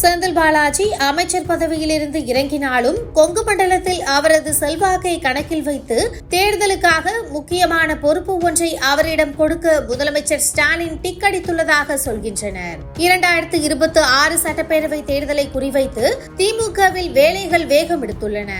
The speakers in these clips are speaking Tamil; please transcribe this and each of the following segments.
செந்தில் பாலாஜி அமைச்சர் பதவியிலிருந்து இறங்கினாலும் கொங்கு மண்டலத்தில் அவரது செல்வாக்கை கணக்கில் வைத்து தேர்தலுக்காக முக்கியமான பொறுப்பு ஒன்றை அவரிடம் கொடுக்க முதலமைச்சர் ஸ்டாலின் டிக் அடித்துள்ளதாக சொல்கின்றனர். இரண்டாயிரத்து இருபத்தி ஆறு சட்டப்பேரவை தேர்தலை குறிவைத்து திமுகவில் வேலைகள் வேகம் எடுத்துள்ளன.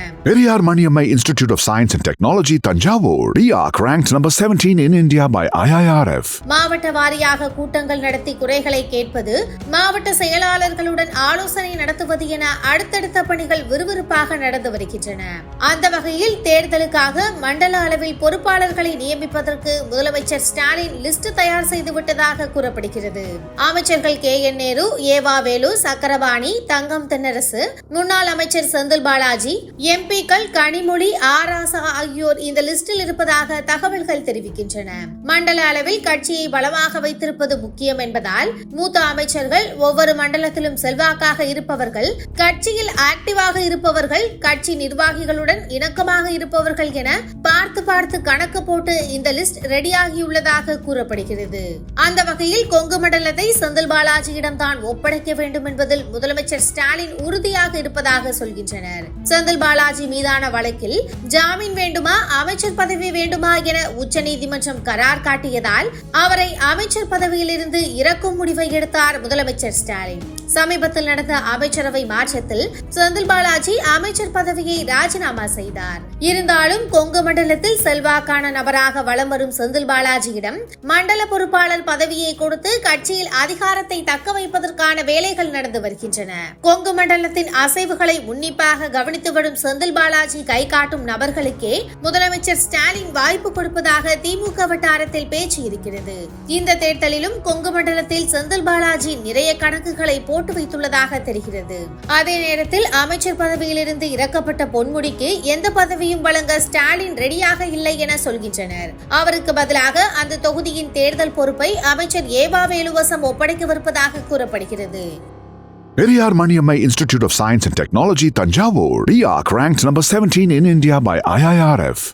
Institute of Science and Technology, Tanjavur, RIAC ranked number 17 in India by IIRF. மாவட்ட வாரியாக கூட்டங்கள் நடத்தி குறைகளை கேட்பது மாவட்ட செயலாளர்களுடன் ஆலோசனை நடத்துவது என அடுத்தடுத்த பணிகள் விறுவிறுப்பாக நடந்து வருகின்றன. அந்த வகையில் தேர்தலுக்காக மண்டல அளவில் பொறுப்பாளர்களை நியமிப்பதற்கு முதலமைச்சர் ஸ்டாலின் லிஸ்ட் தயார் செய்துவிட்டதாக கூறப்படுகிறது. அமைச்சர்கள் கே. என். நேரு ஏவா வேலு சக்கரவாணி தங்கம் தென்னரசு முன்னாள் அமைச்சர் செந்தில் பாலாஜி எம்பிக்கள் கனிமொழி ஆராசா ஆகியோர் இந்த லிஸ்டில் இருப்பதாக தகவல்கள் தெரிவிக்கின்றன. மண்டல அளவில் கட்சியை பலமாக வைத்திருப்பது முக்கியம் என்பதால் மூத்த அமைச்சர்கள் ஒவ்வொரு மண்டலத்திலும் செல்வாக்காக இருப்பவர்கள் கட்சியில் ஆக்டிவாக இருப்பவர்கள் கட்சி நிர்வாகிகளுடன் இணக்கமாக இருப்பவர்கள் என பார்த்து பார்த்து கணக்கு போட்டு இந்த லிஸ்ட் ரெடியாகியுள்ளதாக கூறப்படுகிறது. அந்த வகையில் கொங்கு மண்டலத்தை செந்தில் பாலாஜியிடம் தான் ஒப்படைக்க வேண்டும் என்பதில் முதலமைச்சர் ஸ்டாலின் உறுதியாக இருப்பதாக சொல்கின்றனர். செந்தில் பாலாஜி மீதான வழக்கில் ஜாமீன் வேண்டுமா அமைச்சர் பதவி வேண்டுமா என உச்சநீதிமன்றம் கரார் காட்டியதால் அவரை அமைச்சர் பதவியிலிருந்து இறக்கும் முடிவை எடுத்தார் முதலமைச்சர் ஸ்டாலின். சமீபத்தில் நடந்த அமைச்சரவை மாற்றத்தில் செந்தில் பாலாஜி அமைச்சர் பதவியை ராஜினாமா செய்தார். இருந்தாலும் கொங்கு மண்டலத்தில் செல்வாக்கான நபராக வலம் வரும் செந்தில் பாலாஜியிடம் மண்டல பொறுப்பாளர் பதவியை கொடுத்து கட்சியில் அதிகாரத்தை தக்க வைப்பதற்கான வேலைகள் நடந்து வருகின்றன. கொங்கு மண்டலத்தின் அசைவுகளை உன்னிப்பாக கவனித்து வரும் செந்தில் பாலாஜி கை காட்டும் நபர்களுக்கே முதலமைச்சர் ஸ்டாலின் வாய்ப்பு கொடுப்பதாக திமுக வட்டாரத்தில் பேச்சு இருக்கிறது. இந்த தேர்தலிலும் கொங்கு மண்டலத்தில் செந்தில் பாலாஜி நிறைய கணக்குகளை போட்டு வைத்துள்ளதாக தெரிகிறது. அதே நேரத்தில் அமைச்சர் பதவியிலிருந்து இறக்கப்பட்ட பொன்முடிக்கு எந்த பதவியும் வழங்க ஸ்டாலின் ரெடியாக இல்லை என சொல்கின்றனர். அவருக்கு பதிலாக அந்த தொகுதியின் தேர்தல் பொறுப்பை அமைச்சர் ஏவா வேலுவசம் ஒப்படைக்கவிருப்பதாக கூறப்படுகிறது. Periyar Maniammai institute of science and technology Thanjavur ரியாக் ranks number seventeen in India by IRF